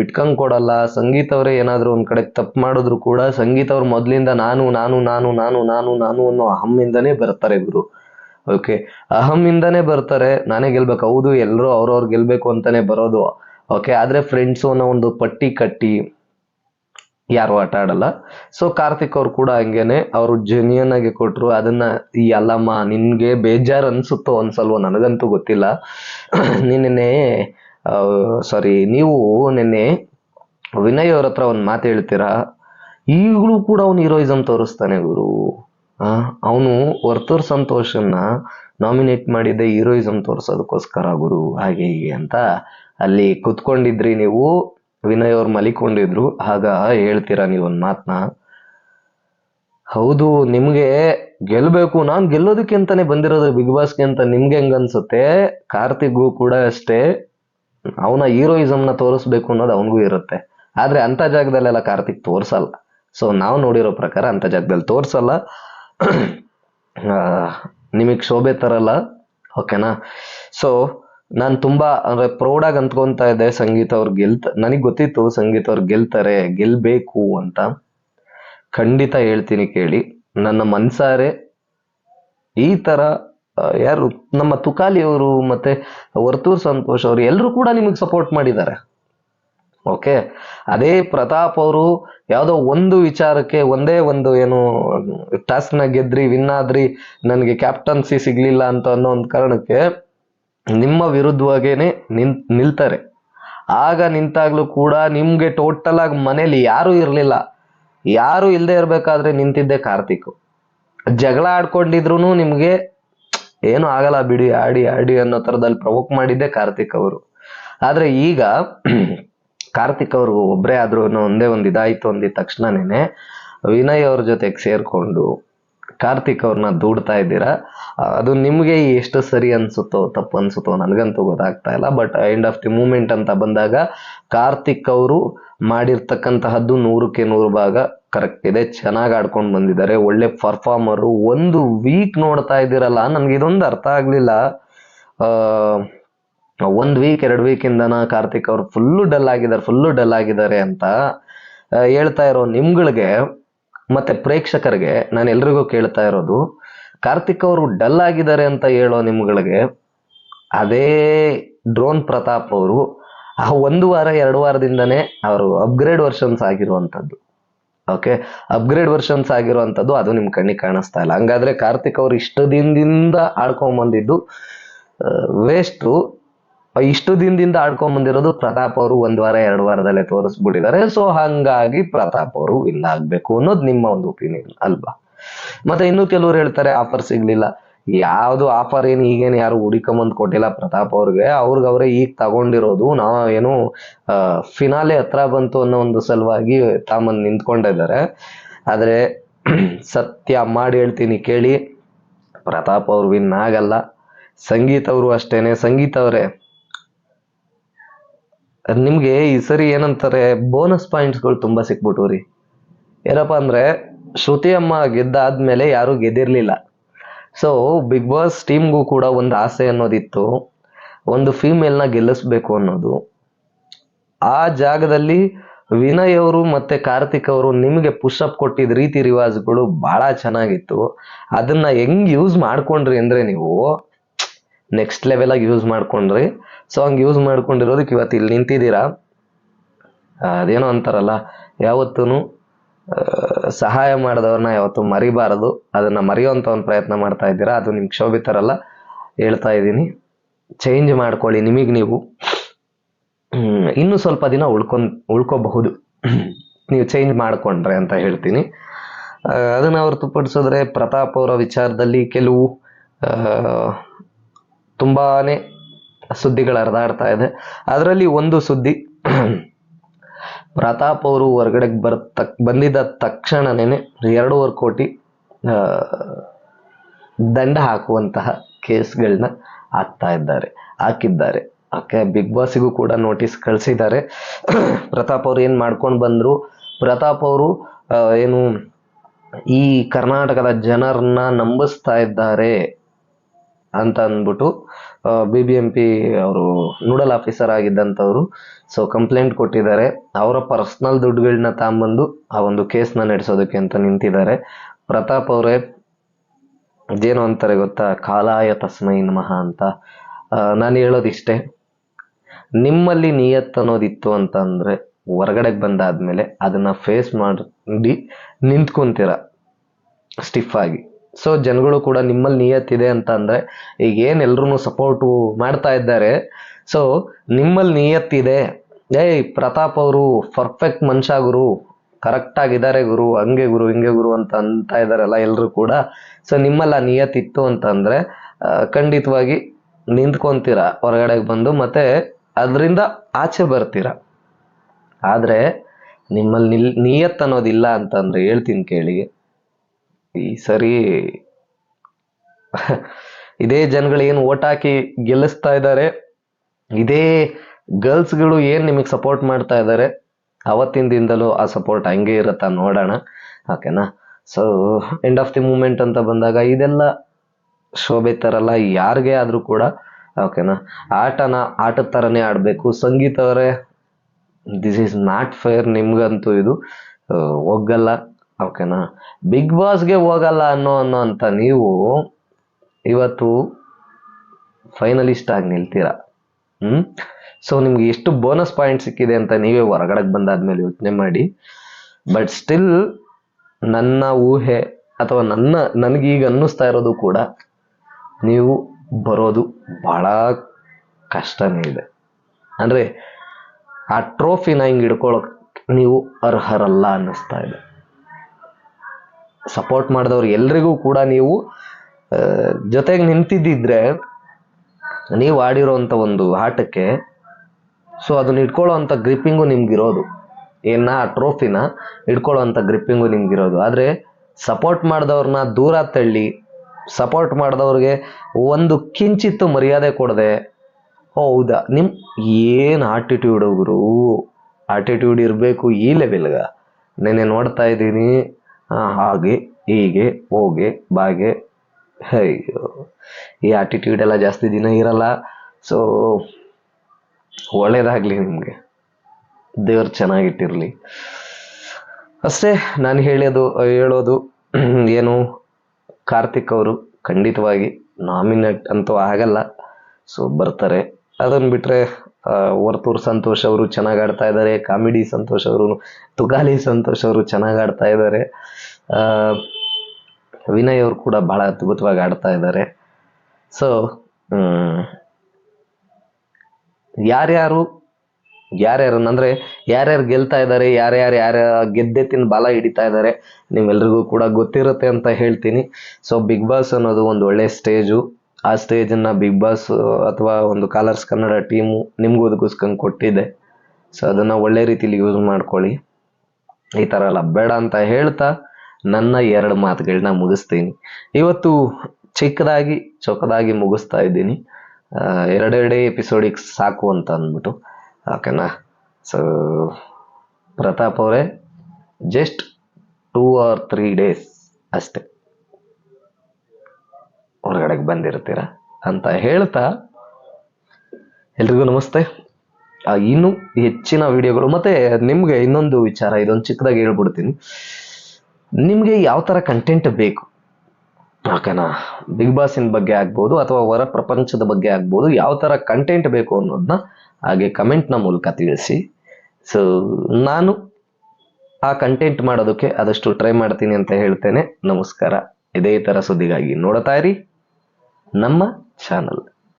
ಬಿಟ್ಕೊಂಡ್ ಕೊಡಲ್ಲ. ಸಂಗೀತ ಅವರೇ ಏನಾದ್ರು ಒಂದ್ ಕಡೆ ತಪ್ಪು ಮಾಡಿದ್ರು ಕೂಡ ಸಂಗೀತ ಅವ್ರು ಮೊದ್ಲಿಂದ ನಾನು ನಾನು ನಾನು ನಾನು ನಾನು ನಾನು ಅನ್ನೋ ಅಹಮ್ಮಿಂದನೇ ಬರ್ತಾರೆ ಗುರು ಓಕೆ ಅಹಮ್ಮಿಂದನೇ ಬರ್ತಾರೆ. ನಾನೇ ಗೆಲ್ಬೇಕು. ಹೌದು ಎಲ್ಲರೂ ಅವ್ರವ್ರು ಗೆಲ್ಬೇಕು ಅಂತಾನೆ ಬರೋದು. ಓಕೆ ಆದ್ರೆ ಫ್ರೆಂಡ್ಸು ಅನ್ನೋ ಒಂದು ಪಟ್ಟಿ ಕಟ್ಟಿ ಯಾರು ಆಟ ಆಡಲ್ಲ. ಸೊ ಕಾರ್ತಿಕ್ ಅವ್ರು ಕೂಡ ಹಂಗೇನೆ ಅವರು ಜೆನ್ಯನ್ ಆಗಿ ಕೊಟ್ರು. ಅದನ್ನ ಈ ಅಲ್ಲಮ್ಮ ನಿನ್ಗೆ ಬೇಜಾರ್ ಅನ್ಸುತ್ತೋ ಅನ್ಸಲ್ವೋ ನನಗಂತೂ ಗೊತ್ತಿಲ್ಲ. ನಿನ್ನೆ ಸಾರಿ ನೀವು ನಿನ್ನೆ ವಿನಯ್ ಅವ್ರ ಹತ್ರ ಒಂದು ಮಾತು ಹೇಳ್ತೀರಾ? ಈಗಲೂ ಕೂಡ ಅವನು ಹೀರೋಯಿಸಮ್ ತೋರಿಸ್ತಾನೆ ಗುರು. ಅವನು ವರ್ತೂರ್ ಸಂತೋಷನ್ನ ನಾಮಿನೇಟ್ ಮಾಡಿದ್ದೆ ಹೀರೋಯಿಸಮ್ ತೋರಿಸೋದಕ್ಕೋಸ್ಕರ ಗುರು, ಹಾಗೆ ಹೀಗೆ ಅಂತ ಅಲ್ಲಿ ಕುತ್ಕೊಂಡಿದ್ರಿ ನೀವು. ವಿನಯ್ ಅವ್ರು ಮಲಿಕೊಂಡಿದ್ರು. ಆಗ ಹೇಳ್ತೀರಾ ನೀವು ಒಂದು ಮಾತನ್ನ ಹೌದು, ನಿಮಗೆ ಗೆಲ್ಲಬೇಕು ನಾನು ಗೆಲ್ಲೋದಕ್ಕೆ ಅಂತಾನೆ ಬಂದಿರೋದು ಬಿಗ್ ಬಾಸ್ಗೆ ಅಂತ ನಿಮ್ಗೆ ಹೆಂಗ ಅನ್ಸುತ್ತೆ? ಕಾರ್ತಿಕ್ಗೂ ಕೂಡ ಅಷ್ಟೇ. ಅವನ ಹೀರೋಯಿಸಮ್ನ ತೋರಿಸ್ಬೇಕು ಅನ್ನೋದು ಅವನಿಗೂ ಇರುತ್ತೆ. ಆದ್ರೆ ಅಂತ ಜಾಗದಲ್ಲೆಲ್ಲ ಕಾರ್ತಿಕ್ ತೋರಿಸಲ್ಲ. ಸೊ ನಾವು ನೋಡಿರೋ ಪ್ರಕಾರ ಅಂತ ಜಾಗದಲ್ಲಿ ತೋರಿಸಲ್ಲ. ನಿಮಗೆ ಶೋಭೆ ತರಲ್ಲ. ಓಕೆನಾ ಸೊ ನಾನು ತುಂಬಾ ಅಂದ್ರೆ ಪ್ರೌಡಾಗಿ ಅಂದ್ಕೊತಾ ಇದ್ದೆ ಸಂಗೀತ ಅವ್ರು ಗೆಲ್ತ ನನಗೆ ಗೊತ್ತಿತ್ತು ಸಂಗೀತ ಅವ್ರು ಗೆಲ್ತಾರೆ ಗೆಲ್ಬೇಕು ಅಂತ. ಖಂಡಿತ ಹೇಳ್ತೀನಿ ಕೇಳಿ. ನನ್ನ ಮನ್ಸಾರೆ ಈ ಆ, ಯಾರು ನಮ್ಮ ತುಕಾಲಿ ಅವರು ಮತ್ತೆ ವರ್ತೂರ್ ಸಂತೋಷ್ ಅವರು ಎಲ್ಲರೂ ಕೂಡ ನಿಮಗೆ ಸಪೋರ್ಟ್ ಮಾಡಿದ್ದಾರೆ. ಓಕೆ ಅದೇ ಪ್ರತಾಪ್ ಅವರು ಯಾವುದೋ ಒಂದು ವಿಚಾರಕ್ಕೆ ಒಂದೇ ಒಂದು ಏನು ಟಾಸ್ಕ್ನ ಗೆದ್ರಿ ವಿನ್ ಆದ್ರಿ, ನನಗೆ ಕ್ಯಾಪ್ಟನ್ಸಿ ಸಿಗ್ಲಿಲ್ಲ ಅಂತ ಅನ್ನೋ ಒಂದು ಕಾರಣಕ್ಕೆ ನಿಮ್ಮ ವಿರುದ್ಧವಾಗೇನೆ ನಿನ್, ನಿಲ್ತಾರೆ. ಆಗ ನಿಂತಾಗ್ಲೂ ಕೂಡ ನಿಮ್ಗೆ ಟೋಟಲ್ ಆಗಿ ಮನೇಲಿ ಯಾರು ಇರಲಿಲ್ಲ. ಯಾರು ಇಲ್ಲದೆ ಇರಬೇಕಾದ್ರೆ ನಿಂತಿದ್ದೆ ಕಾರ್ತಿಕ್. ಜಗಳ ಆಡ್ಕೊಂಡಿದ್ರು ನಿಮ್ಗೆ ಏನು ಆಗಲ್ಲ ಬಿಡಿ, ಆಡಿ ಆಡಿ ಅನ್ನೋ ತರದಲ್ಲಿ ಪ್ರವೋಕ್ ಮಾಡಿದ್ದೆ ಕಾರ್ತಿಕ್ ಅವರು. ಆದ್ರೆ ಈಗ ಕಾರ್ತಿಕ್ ಅವರು ಒಬ್ರೇ ಆದ್ರೂ ಒಂದೇ ಒಂದು ಇದಾಯ್ತು ಅಂದಿದ ತಕ್ಷಣನೇ ವಿನಯ್ ಅವ್ರ ಜೊತೆಗೆ ಸೇರ್ಕೊಂಡು ಕಾರ್ತಿಕ್ ಅವ್ರನ್ನ ದೂಡ್ತಾ ಇದ್ದೀರಾ? ಅದು ನಿಮಗೆ ಎಷ್ಟು ಸರಿ ಅನ್ಸುತ್ತೋ, ತಪ್ಪು ಅನ್ಸುತ್ತೋ ನನಗಂತೂ ಗೊತ್ತಾಗ್ತಾ ಇಲ್ಲ. But end of the moment ಅಂತ ಬಂದಾಗ ಕಾರ್ತಿಕ್ ಅವರು ಮಾಡಿರ್ತಕ್ಕಂತಹದ್ದು ನೂರಕ್ಕೆ ನೂರು ಭಾಗ ಕರೆಕ್ಟ್ ಇದೆ, ಚೆನ್ನಾಗಿ ಆಡ್ಕೊಂಡು ಬಂದಿದ್ದಾರೆ. ಒಳ್ಳೆ ಪರ್ಫಾರ್ಮರು ಒಂದು ವೀಕ್ ನೋಡ್ತಾ ಇದ್ದೀರಲ್ಲ, ನನಗೆ ಇದೊಂದು ಅರ್ಥ ಆಗಲಿಲ್ಲ. ಒಂದು ವೀಕ್ ಎರಡು ವೀಕಿಂದನ ಕಾರ್ತಿಕ್ ಅವರು ಫುಲ್ಲು ಡಲ್ ಆಗಿದ್ದಾರೆ ಫುಲ್ಲು ಡಲ್ ಆಗಿದ್ದಾರೆ ಅಂತ ಹೇಳ್ತಾ ಇರೋ ನಿಮ್ಗಳಿಗೆ ಮತ್ತೆ ಪ್ರೇಕ್ಷಕರಿಗೆ ನಾನು ಎಲ್ರಿಗೂ ಕೇಳ್ತಾ ಇರೋದು, ಕಾರ್ತಿಕ್ ಅವರು ಡಲ್ ಆಗಿದ್ದಾರೆ ಅಂತ ಹೇಳೋ ನಿಮ್ಗಳಿಗೆ ಅದೇ ಡ್ರೋನ್ ಪ್ರತಾಪ್ ಅವರು ಆ ಒಂದು ವಾರ, ಎರಡು ವಾರದಿಂದನೇ ಅವರು ಅಪ್ಗ್ರೇಡ್ ವರ್ಷನ್ಸ್ ಆಗಿರುವಂಥದ್ದು. ಓಕೆ ಅಪ್ಗ್ರೇಡ್ ವರ್ಷನ್ಸ್ ಆಗಿರುವಂಥದ್ದು ಅದು ನಿಮ್ಮ ಕಣ್ಣಿಗೆ ಕಾಣಿಸ್ತಾ ಇಲ್ಲ. ಹಂಗಾದ್ರೆ ಕಾರ್ತಿಕ್ ಅವರು ಇಷ್ಟು ದಿನದಿಂದ ಆಡ್ಕೊಂಡ್ ಬಂದಿದ್ದು ವೇಸ್ಟು ಇಷ್ಟು ದಿನದಿಂದ ಆಡ್ಕೊಂಡ್ ಬಂದಿರೋದು ಪ್ರತಾಪ್ ಅವರು ಒಂದ್ ವಾರ, ಎರಡು ವಾರದಲ್ಲೇ ತೋರಿಸ್ಬಿಟ್ಟಿದ್ದಾರೆ. ಸೊ ಹಂಗಾಗಿ ಪ್ರತಾಪ್ ಅವರು ವಿನ್ ಆಗ್ಬೇಕು ಅನ್ನೋದು ನಿಮ್ಮ ಒಂದು ಒಪಿನಿಯನ್ ಅಲ್ವಾ? ಮತ್ತೆ ಇನ್ನು ಕೆಲವರು ಹೇಳ್ತಾರೆ ಆಫರ್ ಸಿಗ್ಲಿಲ್ಲ. ಯಾವ್ದು ಆಫರ್ ಏನು, ಈಗೇನು ಯಾರು ಹುಡಿಕೊಂಬಂದ್ ಕೊಟ್ಟಿಲ್ಲ ಪ್ರತಾಪ್ ಅವ್ರಿಗೆ. ಅವ್ರಿಗೆ ಅವರೇ ಈಗ ತಗೊಂಡಿರೋದು ನಾವು ಏನು ಫಿನಾಲೆ ಹತ್ರ ಬಂತು ಅನ್ನೋ ಒಂದು ಸಲುವಾಗಿ ತಾಮನ್ ನಿಂತ್ಕೊಂಡಿದ್ದಾರೆ ಆದರೆ, ಸತ್ಯ ಮಾಡಿ ಹೇಳ್ತೀನಿ ಕೇಳಿ, ಪ್ರತಾಪ್ ಅವ್ರು ವಿನ್ ಆಗಲ್ಲ. ಸಂಗೀತ ಅವರು ಅಷ್ಟೇನೆ. ಸಂಗೀತ ಅವರೇ ನಿಮ್ಗೆ ಈ ಸರಿ ಏನಂತಾರೆ ಬೋನಸ್ ಪಾಯಿಂಟ್ಸ್ಗಳು ತುಂಬಾ ಸಿಕ್ಬಿಟ್ಟು ರೀ. ಏನಪ್ಪ ಅಂದರೆ ಶ್ರುತಿ ಅಮ್ಮ ಗೆದ್ದಾದ್ಮೇಲೆ ಯಾರು ಗೆದ್ದಿರಲಿಲ್ಲ. ಸೊ ಬಿಗ್ ಬಾಸ್ ಟೀಮ್ಗೂ ಕೂಡ ಒಂದು ಆಸೆ ಅನ್ನೋದಿತ್ತು. ಒಂದು ಫೀಮೇಲ್ನ ಗೆಲ್ಲಿಸ್ಬೇಕು ಅನ್ನೋದು. ಆ ಜಾಗದಲ್ಲಿ ವಿನಯ್ ಅವರು ಮತ್ತೆ ಕಾರ್ತಿಕ್ ಅವರು ನಿಮಗೆ ಪುಷಪ್ ಕೊಟ್ಟಿದ್ದ ರೀತಿ ರಿವಾಜ್ಗಳು ಬಹಳ ಚೆನ್ನಾಗಿತ್ತು. ಅದನ್ನ ಹೆಂಗ್ ಯೂಸ್ ಮಾಡ್ಕೊಂಡ್ರಿ ಅಂದ್ರೆ ನೀವು ನೆಕ್ಸ್ಟ್ ಲೆವೆಲಾಗಿ ಯೂಸ್ ಮಾಡ್ಕೊಂಡ್ರಿ. ಸೊ ಹಂಗೆ ಯೂಸ್ ಮಾಡ್ಕೊಂಡಿರೋದಕ್ಕೆ ಇವತ್ತು ಇಲ್ಲಿ ನಿಂತಿದ್ದೀರಾ? ಅದೇನೋ ಅಂತಾರಲ್ಲ ಯಾವತ್ತೂ ಸಹಾಯ ಮಾಡಿದವ್ರನ್ನ ಯಾವತ್ತೂ ಮರಿಬಾರದು. ಅದನ್ನು ಮರೆಯುವಂಥ ಒಂದು ಪ್ರಯತ್ನ ಮಾಡ್ತಾ ಇದ್ದೀರಾ? ಅದು ನಿಮ್ಗೆ ಶೋಭಿತರಲ್ಲ, ಹೇಳ್ತಾ ಇದ್ದೀನಿ. ಚೇಂಜ್ ಮಾಡ್ಕೊಳ್ಳಿ ನಿಮಗೆ ನೀವು. ಇನ್ನೂ ಸ್ವಲ್ಪ ದಿನ ಉಳ್ಕೊಂಡು, ಉಳ್ಕೋಬಹುದು. ನೀವು ಚೇಂಜ್ ಮಾಡಿಕೊಂಡ್ರೆ ಅಂತ ಹೇಳ್ತೀನಿ. ಅದನ್ನು ಅವ್ರು ತುಪ್ಪಡಿಸಿದ್ರೆ ಪ್ರತಾಪ್ ಅವರ ವಿಚಾರದಲ್ಲಿ ಕೆಲವು ತುಂಬಾ ಸುದ್ದಿಗಳು ಹರಿದಾಡ್ತಾ ಇದೆ. ಅದರಲ್ಲಿ ಒಂದು ಸುದ್ದಿ, ಪ್ರತಾಪ್ ಅವರು ಹೊರಗಡೆ ಬರ್ ಬಂದಿದ್ದ ತಕ್ಷಣನೇ ಎರಡೂವರೆ ಕೋಟಿ ದಂಡ ಹಾಕುವಂತಹ ಕೇಸ್ಗಳನ್ನ ಹಾಕ್ತಾ ಇದ್ದಾರೆ, ಹಾಕಿದ್ದಾರೆ. ಓಕೆ, ಬಿಗ್ ಬಾಸಿಗೂ ಕೂಡ ನೋಟಿಸ್ ಕಳಿಸಿದ್ದಾರೆ. ಪ್ರತಾಪ್ ಅವರು ಏನು ಮಾಡ್ಕೊಂಡು ಬಂದರು, ಪ್ರತಾಪ್ ಅವರು ಏನು, ಈ ಕರ್ನಾಟಕದ ಜನರನ್ನ ನಂಬಿಸ್ತಾ ಇದ್ದಾರೆ. ಅಂತ ಅಂದ್ಬಿಟ್ಟು ಬಿ ಬಿ ಎಂ ಪಿ ಅವರು ನೂಡಲ್ ಆಫೀಸರ್ ಆಗಿದ್ದಂಥವ್ರು ಸೊ ಕಂಪ್ಲೇಂಟ್ ಕೊಟ್ಟಿದ್ದಾರೆ. ಅವರ ಪರ್ಸ್ನಲ್ ದುಡ್ಡುಗಳನ್ನ ತಗೊಂಬಂದು ಆ ಒಂದು ಕೇಸ್ನ ನಡೆಸೋದಕ್ಕೆ ಅಂತ ನಿಂತಿದ್ದಾರೆ. ಪ್ರತಾಪ್ ಅವರೇ, ಇದೇನು ಅಂತಾರೆ ಗೊತ್ತಾ? ಕಾಲಾಯ ತಸ್ಮೈ ನಮಃ ಅಂತ. ನಾನು ಹೇಳೋದಿಷ್ಟೇ, ನಿಮ್ಮಲ್ಲಿ ನಿಯತ್ ಅನ್ನೋದಿತ್ತು ಅಂತ ಅಂದರೆ ಹೊರಗಡೆಗೆ ಬಂದಾದ್ಮೇಲೆ ಅದನ್ನು ಫೇಸ್ ಮಾಡಿ, ನಿಂತ್ಕೊಂತೀರ ಸ್ಟಿಫ್ ಆಗಿ. ಸೊ ಜನಗಳು ಕೂಡ ನಿಮ್ಮಲ್ಲಿ ನಿಯತ್ತಿದೆ ಅಂತ ಅಂದ್ರೆ ಈಗ ಏನು ಎಲ್ಲರೂ ಸಪೋರ್ಟು ಮಾಡ್ತಾ ಇದ್ದಾರೆ. ಸೊ ನಿಮ್ಮಲ್ಲಿ ನಿಯತ್ತಿದೆ. ಏಯ್, ಪ್ರತಾಪ್ ಅವರು ಪರ್ಫೆಕ್ಟ್ ಮನುಷ್ಯ ಗುರು ಕರೆಕ್ಟ್ ಆಗಿದ್ದಾರೆ ಗುರು, ಹಂಗೆ ಗುರು, ಹಿಂಗೆ ಗುರು ಅಂತ ಅಂತ ಇದ್ದಾರಲ್ಲ ಎಲ್ಲರೂ ಕೂಡ. ಸೊ ನಿಮ್ಮಲ್ಲ ನಿಯತ್ತಿತ್ತು ಅಂತಂದ್ರೆ ಖಂಡಿತವಾಗಿ ನಿಂತ್ಕೊಂತೀರ, ಹೊರಗಡೆಗೆ ಬಂದು, ಮತ್ತೆ ಅದರಿಂದ ಆಚೆ ಬರ್ತೀರ. ಆದರೆ, ನಿಮ್ಮಲ್ಲಿ ನಿಲ್, ನಿಯತ್ ಅನ್ನೋದಿಲ್ಲ ಅಂತಂದ್ರೆ ಹೇಳ್ತೀನಿ ಕೇಳಿ. ಈ ಸರಿ ಇದೇ ಜನಗಳು ಏನು ಓಟ್ ಹಾಕಿ ಗೆಲ್ಲಿಸ್ತಾ ಇದ್ದಾರೆ. ಇದೇ ಗರ್ಲ್ಸ್ಗಳು ಏನು ನಿಮಗೆ ಸಪೋರ್ಟ್ ಮಾಡ್ತಾ ಇದ್ದಾರೆ? ಅವತ್ತಿನ ದಿನದಲ್ಲೂ ಆ ಸಪೋರ್ಟ್ ಹಂಗೆ ಇರುತ್ತಾ ನೋಡೋಣ. ಓಕೆನಾ so end of the moment ಅಂತ ಬಂದಾಗ ಇದೆಲ್ಲ ಶೋಭೆ ತರಲ್ಲ, ಯಾರಿಗೆ ಆದರೂ ಕೂಡ. ಓಕೆನಾ ಆಟನ ಆಟದ ಥರನೇ ಆಡಬೇಕು. ಸಂಗೀತ ಅವರೇ ದಿಸ್ ಈಸ್ ನಾಟ್ ಫೇರ್ ನಿಮ್ಗಂತೂ ಇದು. ಒಗ್ಗಲ್ಲ. ಓಕೆನಾ? ಬಿಗ್ ಬಾಸ್ಗೆ ಹೋಗಲ್ಲ ಅನ್ನೋ ಅನ್ನೋ ಅಂತ ನೀವು ಇವತ್ತು ಫೈನಲಿಸ್ಟ್ ಆಗಿ ನಿಲ್ತೀರ? ಹ್ಮ್? ಸೊ ನಿಮ್ಗೆ ಎಷ್ಟು ಬೋನಸ್ ಪಾಯಿಂಟ್ ಸಿಕ್ಕಿದೆ ಅಂತ ನೀವೇ ಹೊರಗಡೆಗೆ ಬಂದಾದ್ಮೇಲೆ ಯೋಚನೆ ಮಾಡಿ. ಬಟ್ ಸ್ಟಿಲ್ ನನ್ನ ಊಹೆ ಅಥವಾ ನನ್ನ ನನಗೀಗ ಅನ್ನಿಸ್ತಾ ಇರೋದು ಕೂಡ ನೀವು ಬರೋದು ಬಹಳ ಕಷ್ಟನೇ ಇದೆ. ಅಂದ್ರೆ, ಆ ಟ್ರೋಫಿನ ಹಿಂಗೆ ಹಿಡ್ಕೊಳಕ್ ನೀವು ಅರ್ಹರಲ್ಲ ಅನ್ನಿಸ್ತಾ ಇದೆ. ಸಪೋರ್ಟ್ ಮಾಡಿದವ್ರು ಎಲ್ರಿಗೂ ಕೂಡ ನೀವು ಜೊತೆಗೆ ನಿಂತಿದ್ದಿದ್ರೆ ನೀವು ಆಡಿರೋಂಥ ಒಂದು ಆಟಕ್ಕೆ ಸೊ ಅದನ್ನ ಇಟ್ಕೊಳ್ಳೋವಂಥ ಗ್ರಿಪ್ಪಿಂಗು ನಿಮ್ಗಿರೋದು. ಏನ ಆ ಟ್ರೋಫಿನ ಇಟ್ಕೊಳ್ಳೋವಂಥ ಗ್ರಿಪ್ಪಿಂಗು ನಿಮ್ಗಿರೋದು. ಆದರೆ ಸಪೋರ್ಟ್ ಮಾಡಿದವ್ರನ್ನ ದೂರ ತಳ್ಳಿ ಸಪೋರ್ಟ್ ಮಾಡಿದವ್ರಿಗೆ ಒಂದು ಕಿಂಚಿತ್ತು ಮರ್ಯಾದೆ ಕೊಡದೆ, ಹೌದಾ? ನಿಮ್ಮ ಏನು ಆಟಿಟ್ಯೂಡ್ ಗುರು? ಆಟಿಟ್ಯೂಡ್ ಇರಬೇಕು ಈ ಲೆವೆಲ್ಗ ನೆನೆ ನೋಡ್ತಾ ಇದ್ದೀನಿ ಹಾಗೆ, ಹೀಗೆ, ಹೋಗೆ, ಬಾಗೆ, ಅಯ್ಯೋ. ಈ ಆಟಿಟ್ಯೂಡ್ ಎಲ್ಲ ಜಾಸ್ತಿ ದಿನ ಇರಲ್ಲ ಸೊ ಒಳ್ಳೇದಾಗ್ಲಿ ನಿಮಗೆ. ದೇವ್ರು ಚೆನ್ನಾಗಿಟ್ಟಿರ್ಲಿ. ಅಷ್ಟೇ, ನಾನು ಹೇಳೋದು ಹೇಳೋದು, ಏನು, ಕಾರ್ತಿಕ್ ಅವರು ಖಂಡಿತವಾಗಿ ನಾಮಿನೇಟ್ ಅಂತೂ ಆಗಲ್ಲ. ಸೊ ಬರ್ತಾರೆ. ಅದನ್ನು ಬಿಟ್ಟರೆ ವರ್ತೂರ್ ಸಂತೋಷ್ ಅವರು ಚೆನ್ನಾಗಿ ಆಡ್ತಾ ಇದ್ದಾರೆ ಕಾಮಿಡಿ ಸಂತೋಷ್ ಅವರು, ತುಗಾಲಿ ಸಂತೋಷ್ ಅವರು ಚೆನ್ನಾಗಿ ಆಡ್ತಾ ಇದ್ದಾರೆ ವಿನಯ್ ಅವರು ಕೂಡ ಬಹಳ ಅದ್ಭುತವಾಗಿ ಆಡ್ತಾ ಇದ್ದಾರೆ ಸೊ ಯಾರ್ಯಾರು ಯಾರ್ಯಾರು ಅಂದ್ರೆ ಯಾರ್ಯಾರು ಗೆಲ್ತಾ ಇದ್ದಾರೆ ಯಾರ್ಯಾರು ಯಾರ ತಿನ್ ಬಾಲ ಹಿಡಿತಾ ಇದ್ದಾರೆ ನಿಮ್ಮೆಲ್ರಿಗೂ ಕೂಡ ಗೊತ್ತಿರುತ್ತೆ ಅಂತ ಹೇಳ್ತೀನಿ. ಸೊ ಬಿಗ್ ಬಾಸ್ ಅನ್ನೋದು ಒಂದು ಒಳ್ಳೆ ಸ್ಟೇಜು ಆ ಸ್ಟೇಜನ್ನ ಬಿಗ್ ಬಾಸ್ ಅಥವಾ ಒಂದು ಕಾಲರ್ಸ್ ಕನ್ನಡ ಟೀಮು ನಿಮ್ಗೂ ಒದಗಿಸ್ಕೊಂಡು ಕೊಟ್ಟಿದೆ. ಸೊ ಅದನ್ನು ಒಳ್ಳೆ ರೀತಿಲಿ ಯೂಸ್ ಮಾಡ್ಕೊಳ್ಳಿ. ಈ ಥರ ಎಲ್ಲ ಬೇಡ ಅಂತ ಹೇಳ್ತಾ ನನ್ನ ಎರಡು ಮಾತುಗಳನ್ನ ಮುಗಿಸ್ತೀನಿ. ಇವತ್ತು ಚಿಕ್ಕದಾಗಿ, ಚೊಕ್ಕದಾಗಿ ಮುಗಿಸ್ತಾ ಇದ್ದೀನಿ. ಎರಡೆರಡೇ ಎಪಿಸೋಡಿಗೆ ಸಾಕು ಅಂತ ಅಂದ್ಬಿಟ್ಟು. ಓಕೆನಾ ಸೊ ಪ್ರತಾಪ್ ಅವರೇ just two or three days ಅಷ್ಟೇ. ಹೊರಗಡೆಗೆ ಬಂದಿರ್ತೀರ ಅಂತ ಹೇಳ್ತಾ ಎಲ್ರಿಗೂ ನಮಸ್ತೆ. ಇನ್ನು ಹೆಚ್ಚಿನ ವಿಡಿಯೋಗಳು, ಮತ್ತೆ ನಿಮ್ಗೆ ಇನ್ನೊಂದು ವಿಚಾರ, ಇದೊಂದು ಚಿಕ್ಕದಾಗಿ ಹೇಳ್ಬಿಡ್ತೀನಿ. ನಿಮ್ಗೆ ಯಾವ ತರ ಕಂಟೆಂಟ್ ಬೇಕು? ಓಕೆನಾ ಬಿಗ್ ಬಾಸಿನ ಬಗ್ಗೆ ಆಗ್ಬೋದು, ಅಥವಾ ಹೊರ ಪ್ರಪಂಚದ ಬಗ್ಗೆ ಆಗ್ಬೋದು, ಯಾವ ತರ ಕಂಟೆಂಟ್ ಬೇಕು ಅನ್ನೋದನ್ನ ಹಾಗೆ ಕಮೆಂಟ್ನ ಮೂಲಕ ತಿಳಿಸಿ. ಸೊ ನಾನು ಆ ಕಂಟೆಂಟ್ ಮಾಡೋದಕ್ಕೆ ಆದಷ್ಟು ಟ್ರೈ ಮಾಡ್ತೀನಿ ಅಂತ ಹೇಳ್ತೇನೆ. ನಮಸ್ಕಾರ. ಇದೇ ತರ ಸುದ್ದಿಗಾಗಿ ನೋಡ್ತಾ ಇರಿ. ನಮ್ಮ ಚಾನಲ್.